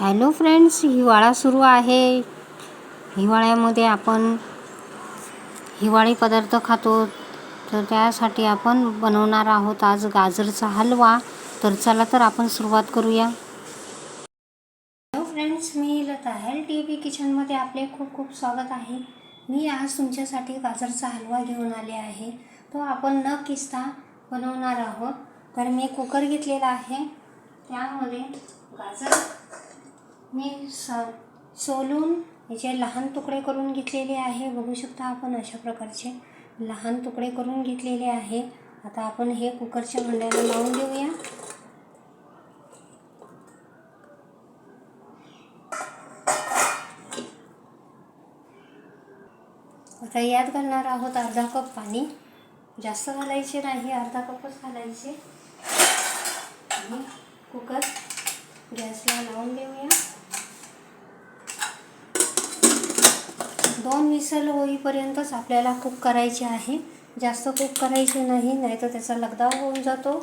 Hello friends हिवाळा सुरू आहे. हिवाळ्यामध्ये आपण हिवाळी पदार्थ खातो. तर त्यासाठी आपण बनवणार आहोत आज गाजरचा हलवा. तर चला तर आपण सुरुवात करूया. हॅलो फ्रेंड्स मी लता हेल टी व्ही किचनमध्ये आपले खूप खूप स्वागत आहे. मी आज तुमच्यासाठी गाजरचा हलवा घेऊन आले आहे. तो आपण न किसता बनवणार आहोत. तर मी कुकर घेतलेला आहे. त्यामध्ये गाजर मी स सोलून याचे लहान तुकडे करून घेतलेले आहे बघू शकता आपण अशा प्रकारचे लहान तुकडे करून घेतलेले आहे. आता आपण हे कुकरच्या भांड्याला लावून देऊया आता यात घालणार आहोत अर्धा कप पाणी. जास्त घालायचे नाही अर्धा कपच घालायचे. कुकर गॅसला लावून देऊया. दोन विसल होईपर्यंतच आपल्याला कुक करायचे आहे. जास्त कुक करायचे नाही नाहीतर त्याचा लगदा होऊन जातो.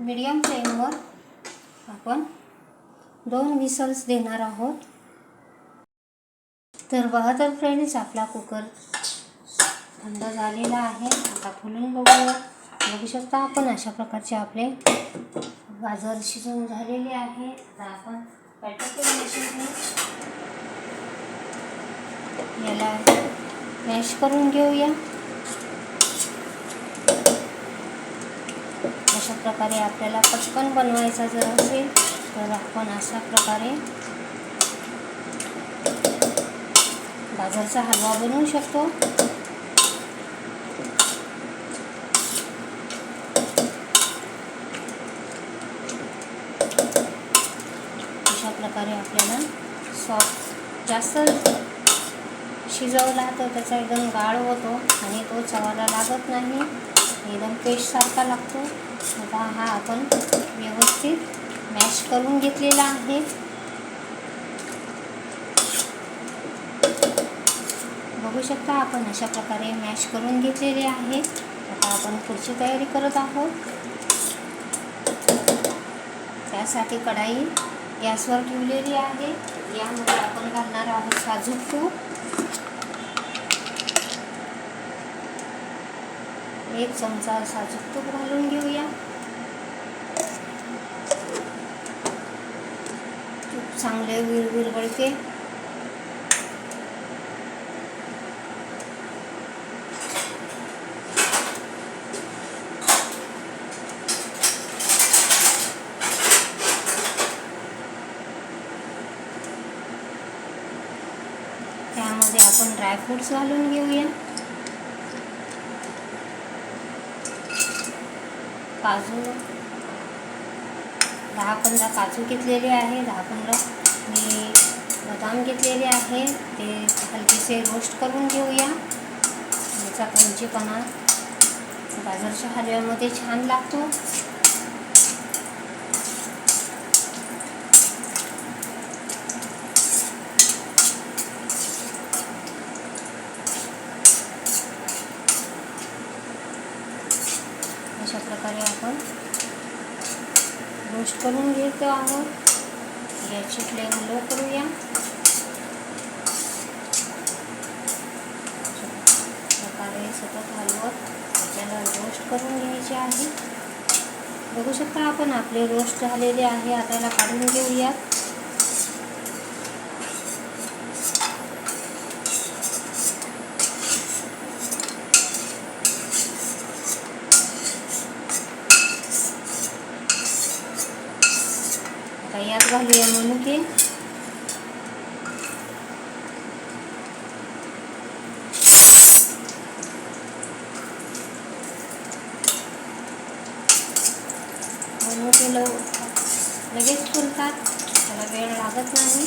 मीडियम फ्लेमवर आपण दोन विसल्स देणार आहोत. तर बघा तर फ्रेंड्स आपला कुकर थंड झालेला आहे. आता फुलून बघूया. बघू शकता आपण अशा प्रकारचे आपले गाजर शिजून झालेले आहे. आता आपण बॅटर याला मॅश करून घेऊया. अशा प्रकारे आपल्याला पटकन बनवायचा जर असेल तर आपण अशा प्रकारे गाजरचा हलवा बनवू शकतो अशा प्रकारे आपल्याला सॉफ्ट जास्त शिजवला तर त्याचा एकदम गाळ होतो आणि तो चवाला लागत नाही. एकदम पेस्टसारखा लागतो. आता हा आपण व्यवस्थित मॅश करून घेतलेला आहे. बघू शकता आपण अशा प्रकारे मॅश करून घेतलेले आहे. आता आपण पुढची तयारी करत आहोत. त्यासाठी कढाई गॅसवर ठेवलेली आहे. यामध्ये आपण घालणार आहोत साजूक तूप. एक चमचा साजूक तूप घालून घेऊया. तूप चांगले विरघळते त्यामध्ये आपण ड्रायफ्रूट्स घालून घेऊया. काजू. दहा पंधरा काजू घेतलेले आहे दहा पंधरा. मी बदाम घेतलेले आहे ते हलकेसे रोस्ट करून घेऊया. याचा क्रंचीपणा. गाजरच्या हलव्यामध्ये छान लागतो अशा प्रकारे आपण रोस्ट करून घेतो आहोत. याची फ्लेम लो करूया. प्रकारे सतत हलवत आपल्याला रोस्ट करून घ्यायचे आहे. बघू शकता आपण आपले रोस्ट झालेले आहे. आता याला काढून घेऊयात. आता यात घालूया मनुके मनुके लगेच फुलतात. त्याला वेळ लागत नाही.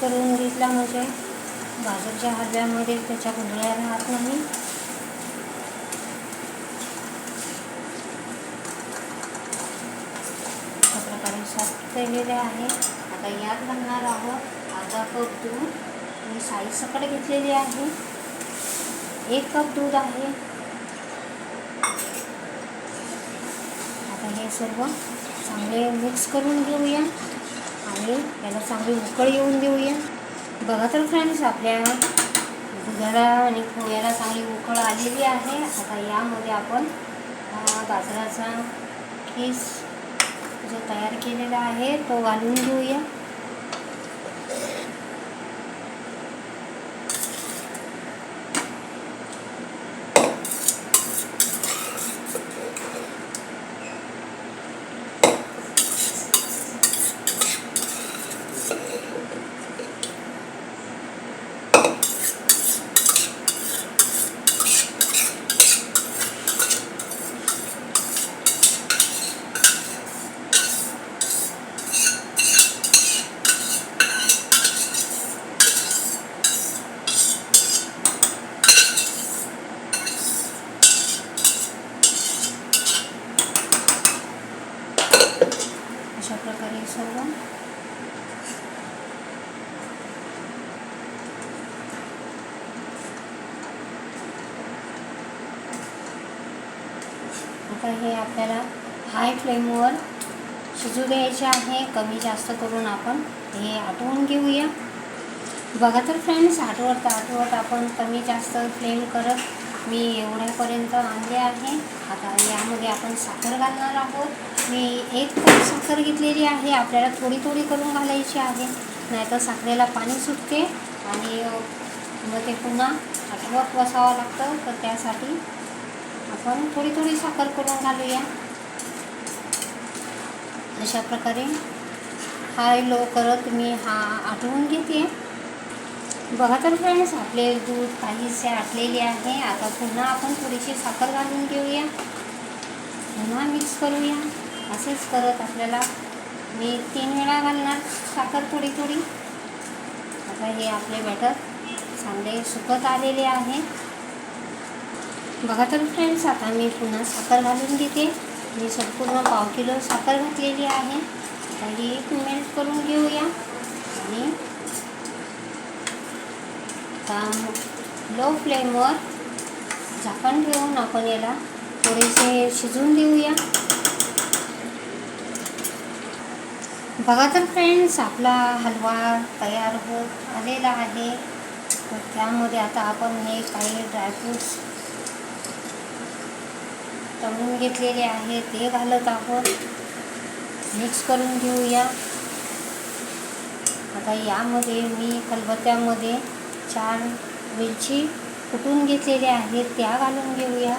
करून घेतला म्हणजे गाजरच्या हलव्यामध्ये त्याच्या गुंडळ्या राहत नाही. अशा प्रकारे सॉफ्ट केलेले आहे. आता यात घालणार आहोत अर्धा कप दूध मी साई सकट घेतलेली आहे. एक कप दूध आहे. आता हे सर्व चांगले मिक्स करून घेऊया. आणि याला चांगली उकळ येऊन देऊया. बघा तर फ्रेंड्स आपल्या दुधाला आणि पोह्याला चांगली उकळ आलेली आहे. आता यामध्ये आपण अं, गाजराचा केस जो तयार केलेला आहे तो घालून घेऊया अशा प्रकारे सर्व. आता हे आपल्याला हाय फ्लेमवर शिजू द्यायचे आहे. कमी जास्त करून आपण हे आटवून घेऊया. बघा तर फ्रेंड्स आठवत आठवत आपण कमी जास्त फ्लेम करत मी एवढ्यापर्यंत आणले आहे. आता यामध्ये आपण साखर घालणार आहोत. मी एक कप साखर घेतलेली आहे. आपल्याला थोडी थोडी करून घालायची आहे. नाहीतर साखरेला पाणी सुटते आणि मग ते पुन्हा आठवत बसावं लागतं. तर त्यासाठी आपण थोडी थोडी साखर करून घालूया. अशा प्रकारे हाय लो करत मी हा आठवून घेते. बघा तर फ्रेंड्स आपले दूध काहीसे आटलेले आहे. आता पुन्हा आपण थोडीशी साखर घालून घेऊया. पुन्हा मिक्स करूया. असेच करत आपल्याला मी तीन वेळा घालणार साखर थोडी थोडी. आता हे आपले बॅटर चांगले सुकत आलेले आहे. बघा तर फ्रेंड्स आता मी पुन्हा साखर घालून घेते. मी संपूर्ण पाव किलो साखर घातलेली आहे. आता ही मेल्ट करून घेऊया. आणि आता लो फ्लेमवर झाकण ठेवून आपण याला थोडेसे शिजवून देऊया. बघा तर फ्रेंड्स आपला हलवा तयार होत आलेला आहे. तर त्यामध्ये आता आपण हे काही ड्रायफ्रूट्स तळून घेतलेले आहे ते घालत आहोत. मिक्स करून घेऊया. आता यामध्ये मी खलबत्त्यामध्ये चार मिरची कुटून घेतलेल्या आहेत त्या घालून घेऊया.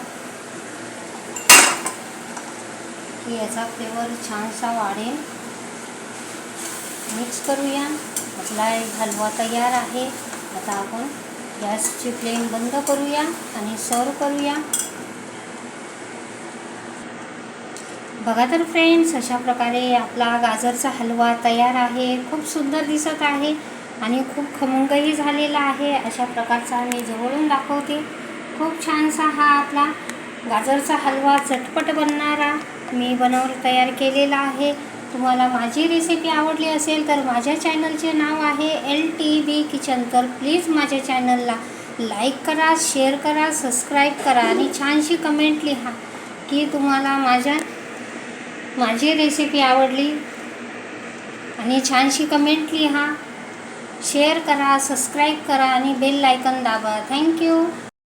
की याचा फ्लेवर छानसा वाढेल. मिक्स करूया. आपला हलवा तयार आहे. आता आपण गॅसची फ्लेम बंद करूया आणि सर्व करूया. बघा तर फ्रेंड्स अशा प्रकारे आपला गाजरचा हलवा तयार आहे. खूप सुंदर दिसत आहे. आणि खूप खमंगही झालेला आहे. अशा प्रकारचा मी जवळून दाखवते. खूप छानसा हा आपला गाजरचा हलवा झटपट बनणारा मी बनवून तयार केलेला आहे. तुम्हाला माझी रेसिपी आवडली असेल तर माझ्या चॅनलचे नाव आहे एल टी बी किचन तर प्लीज माझ्या चॅनलला लाईक करा शेअर करा सबस्क्राईब करा आणि छानशी कमेंट लिहा की तुम्हाला माझ्या माझी रेसिपी आवडली. आणि छानशी कमेंट लिहा. शेअर करा सबस्क्राईब करा आणि बेल लायकन दाबा. थँक्यू